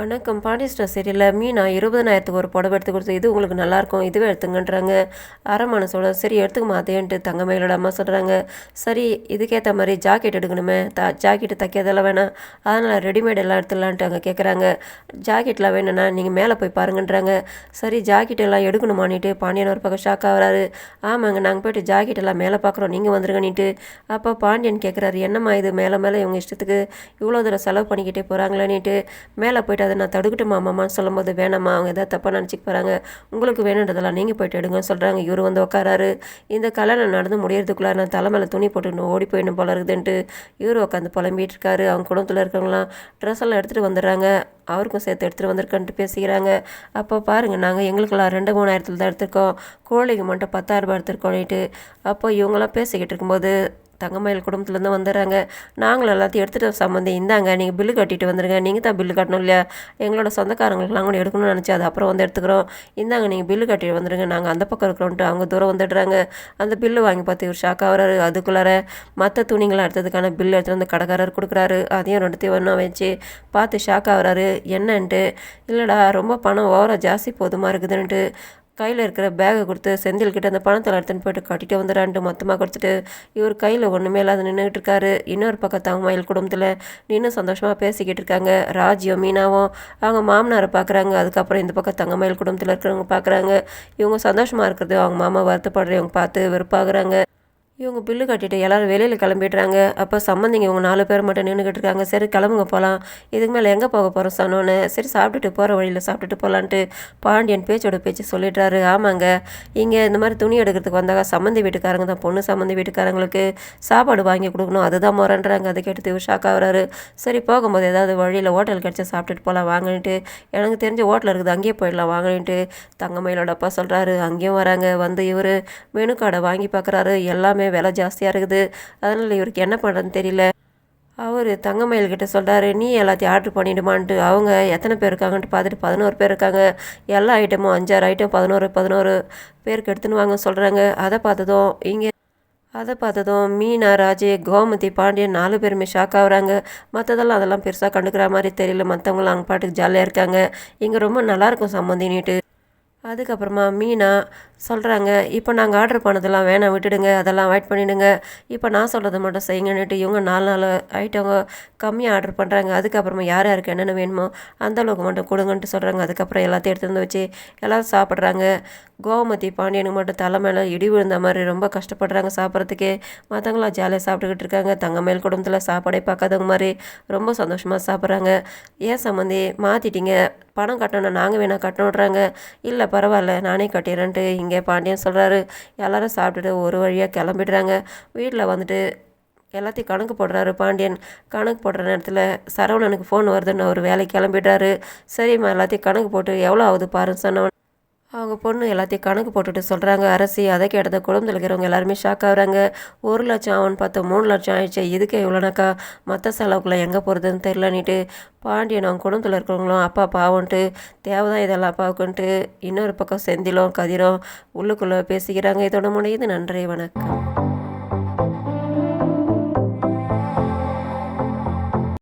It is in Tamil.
வணக்கம். பாண்டிஸ்டர் சீரியலில் மீனா இருபதனாயிரத்துக்கு ஒரு புடவை எடுத்து கொடுத்து இது உங்களுக்கு நல்லாயிருக்கும் இதுவே எடுத்துங்கன்றாங்க. அரை மனசோட சரி எடுத்துக்க மாட்டேன்ட்டு தங்கமயிலோட அம்மா சொல்கிறாங்க சரி இதுக்கேற்ற மாதிரி ஜாக்கெட் எடுக்கணுமே த ஜாக்கெட்டு தைக்கிறதெல்லாம் வேணாம். அதனால் ரெடிமேட் எல்லாம் எடுத்துடலான்ட்டு அங்கே கேட்குறாங்க ஜாக்கெட்லாம் வேணும்னா நீங்கள் மேலே போய் பாருங்கன்றாங்க. சரி ஜாக்கெட் எல்லாம் எடுக்கணுமான்ட்டு பாண்டியன் ஒரு பக்கம் ஷாக் ஆகுறாரு ஆமாங்க நாங்கள் போயிட்டு ஜாக்கெட் எல்லாம் மேலே பார்க்குறோம் நீங்கள் வந்துருங்கன்னிட்டு அப்போ பாண்டியன் கேட்குறாரு என்னம்மா இது மேலே மேலே இவங்க இஷ்டத்துக்கு இவ்வளோ தூரம் செலவு பண்ணிக்கிட்டே போகிறாங்களேன்ட்டு மேலே போயிட்டு அதை நான் தடுக்கட்டுமா மாமான்னு சொல்லும்போது வேணாம்மா அவங்க எதாவது தப்பாக நினச்சிக்க போகிறாங்க உங்களுக்கு வேணுன்றதெல்லாம் நீங்கள் போயிட்டு எடுங்கன்னு சொல்கிறாங்க இவர் வந்து உட்காராரு இந்த கல்யாணம் நடந்து முடியறதுக்குள்ளே நான் தலைமையில் துணி போட்டுக்கணும் ஓடி போயிடணும் போல இருக்குதுன்ட்டு இவர் உட்காந்து புலம்பிட்டு இருக்காரு அவங்க குடும்பத்தில் இருக்கவங்களாம் ட்ரெஸ் எல்லாம் எடுத்துகிட்டு வந்துடுறாங்க. அவருக்கும் சேர்த்து எடுத்துகிட்டு வந்திருக்கன்ட்டு பேசிக்கிறாங்க. அப்போ பாருங்கள் நாங்கள் எங்களுக்கெல்லாம் ரெண்டு மூணாயிரத்தில் தான் எடுத்திருக்கோம். கோழிக்கு மட்டும் பத்தாயிரரூபா ரூபாய் எடுத்திருக்கோன்னுட்டு அப்போ இவங்களாம் பேசிக்கிட்டு இருக்கும்போது தங்கமயில் குடும்பத்துலேருந்து வந்துடுறாங்க. நாங்களும் எல்லாத்தையும் எடுத்துகிட்டு சம்மந்தி இந்தாங்க நீங்கள் பில்லு கட்டிட்டு வந்துடுங்க நீங்கள் தான் பில்லு கட்டணும் இல்லையா? எங்களோட சொந்தக்காரங்களுக்குலாம் கூட எடுக்கணும்னு நினச்சி அது அப்புறம் வந்து எடுத்துக்கிறோம். இந்தாங்க நீங்கள் பில்லு கட்டிட்டு வந்துடுங்க நாங்கள் அந்த பக்கம் இருக்கிறோன்ட்டு அவங்க தூரம் வந்துடுறாங்க. அந்த பில்லு வாங்கி பார்த்து இவர் ஷாக் ஆகிறாரு. அதுக்குள்ளார மற்ற துணிங்களாம் எடுத்ததுக்கான பில்லு எடுத்துகிட்டு வந்து கடைக்காரர் கொடுக்குறாரு. அதையும் ரெண்டுத்தையும் ஒன்றா வச்சு பார்த்து ஷாக் ஆகுறாரு. என்னன்ட்டு இல்லைடா ரொம்ப பணம் ஓவராக ஜாஸ்தி போதுமா இருக்குதுன்ட்டு கையில் இருக்கிற பேகை கொடுத்து செந்தில் கிட்ட அந்த பணத்தில் எடுத்துன்னு போயிட்டு கட்டிட்டு வந்துடான்ட்டு மொத்தமாக கொடுத்துட்டு இவர் கையில் ஒன்றுமே இல்லாத நின்றுட்டு இருக்காரு. இன்னொரு பக்கம் தங்கமயில் குடும்பத்தில் நின்று சந்தோஷமாக பேசிக்கிட்டு இருக்காங்க. ராஜியும் மீனாவும் அவங்க மாமனாரை பார்க்குறாங்க அதுக்கப்புறம் இந்த பக்கம் தங்க மயில் குடும்பத்தில் இருக்கிறவங்க பார்க்குறாங்க இவங்க சந்தோஷமாக இருக்கிறது அவங்க மாமா வருத்தப்படுறவங்க பார்த்து வெறுப்பாகிறாங்க. இவங்க பில்லு கட்டிட்டு எல்லாரும் வெளியில் கிளம்பிடுறாங்க. அப்போ சம்மந்திங்க இவங்க நாலு பேர் மட்டும் நின்றுக்கிட்டு இருக்காங்க சரி கிளம்புங்க போகலாம் இதுக்கு மேலே எங்கே போக போகிறோம் சொன்னோன்னு சரி சாப்பிட்டுட்டு போகிற வழியில் சாப்பிட்டுட்டு போகலான்ட்டு பாண்டியன் பேச்சோட பேச்சு சொல்லிடுறாரு. ஆமாங்க. இங்கே இந்த மாதிரி துணி எடுக்கிறதுக்கு வந்தாங்க சம்மந்தி வீட்டுக்காரங்க தான். பொண்ணு சம்மந்தி வீட்டுக்காரங்களுக்கு சாப்பாடு வாங்கி கொடுக்கணும். அதுதான் முறன்றாங்க அதை கேட்டு இவர் ஷாக் சரி போகும்போது ஏதாவது வழியில் ஹோட்டல் கிடச்சி சாப்பிட்டுட்டு போகலாம் வாங்கிட்டு எனக்கு தெரிஞ்ச ஹோட்டல் இருக்குது. அங்கேயே போயிடலாம் வாங்கிட்டு தங்கமயிலோட அப்பா சொல்கிறாரு அங்கேயும் வராங்க. வந்து இவர் மெனு கார்டை வாங்கி பார்க்குறாரு எல்லாமே விலை ஜாஸ்தியாக இருக்குது. அதனால் இவருக்கு என்ன பண்ணுறதுன்னு தெரியல. அவர் தங்கமயில் கிட்ட சொல்கிறாரு நீ எல்லாத்தையும் ஆர்டர் பண்ணிடுமான்ட்டு. அவங்க எத்தனை பேர் இருக்காங்கன்ட்டு பார்த்துட்டு பதினோரு பேர் இருக்காங்க. எல்லா ஐட்டமும் அஞ்சாறு ஐட்டம் பதினோரு பதினோரு பேருக்கு எடுத்துன்னு வாங்க சொல்கிறாங்க அதை பார்த்ததும் இங்கே அதை பார்த்ததும் மீனா ராஜே கோமதி பாண்டியன் நாலு பேருமே ஷாக் ஆகுறாங்க. மற்றதெல்லாம் அதெல்லாம் பெருசாக கண்டுக்கிற மாதிரி தெரியல. மற்றவங்களாம் அவங்க பாட்டுக்கு ஜாலியாக இருக்காங்க. இங்கே ரொம்ப நல்லாயிருக்கும் சம்மந்தினிட்டு அதுக்கப்புறமா மீனா சொல்கிறாங்க இப்போ நாங்கள் ஆர்டர் பண்ணதெல்லாம் வேணாம் விட்டுடுங்க அதெல்லாம் அவாய்ட் பண்ணிவிடுங்க இப்போ நான் சொல்கிறத மட்டும் செய்யுங்கன்னுட்டு இவங்க நாலு நாள் ஐட்டம் கம்மியாக ஆர்டர் பண்ணுறாங்க அதுக்கப்புறமா யார் யாருக்கு என்னென்ன வேணுமோ அந்தளவுக்கு மட்டும் கொடுங்கன்ட்டு சொல்கிறாங்க அதுக்கப்புறம் எல்லாத்தையும் எடுத்து வந்து வச்சு எல்லோரும் சாப்பிட்றாங்க. கோமதி பாண்டியனுக்கு மட்டும் தலை மேலே இடி விழுந்த மாதிரி ரொம்ப கஷ்டப்படுறாங்க சாப்பிட்றதுக்கே. மற்றவங்களாம் ஜாலியாக சாப்பிட்டுக்கிட்டு இருக்காங்க. தங்கமேல் குடும்பத்தில் சாப்பாடே பார்க்காதவங்க மாதிரி ரொம்ப சந்தோஷமாக சாப்பிட்றாங்க. ஏன் சம்மந்தி மாற்றிட்டீங்க பணம் கட்டணும் நாங்கள் வேணால் கட்டணுன்றாங்க இல்லை பரவாயில்ல நானே கட்டிடுறேன்ட்டு இங்கே பாண்டியன் சொல்கிறாரு எல்லாரும் சாப்பிட்டுட்டு ஒரு வழியாக கிளம்பிடுறாங்க. வீட்டில் வந்துட்டு எல்லாத்தையும் கணக்கு போடுறாரு பாண்டியன். கணக்கு போடுற நேரத்தில் சரவணனுக்கு ஃபோன் வருதுன்னு அவர் வேலைக்கு கிளம்பிடுறாரு. சரிம்மா எல்லாத்தையும் கணக்கு போட்டு எவ்வளோ ஆகுது பாருன்னு சொன்னவன். அவங்க பொண்ணு எல்லாத்தையும் கணக்கு போட்டுட்டு சொல்கிறாங்க அரசி அதை கேட்டதை குடும்பத்தில் இருக்கிறவங்க எல்லாருமே ஷாக் ஆகுறாங்க. ஒரு லட்சம் ஆகும்னு பார்த்து மூணு லட்சம் ஆயிடுச்சு. இதுக்கே இவ்வளோனாக்கா மற்ற செலவுக்குள்ள எங்கே போகிறதுன்னு தெரிலனிட்டு பாண்டியன் அவங்க குடும்பத்தில் இருக்கிறவங்களும் அப்பா பாவன்ட்டு தேவைதான் இதெல்லாம் அப்பாவுக்குன்ட்டு. இன்னொரு பக்கம் செந்திலும் கதிரும் உள்ளுக்குள்ளே பேசிக்கிறாங்க. இதோட முடியுது. நன்றி வணக்கம்.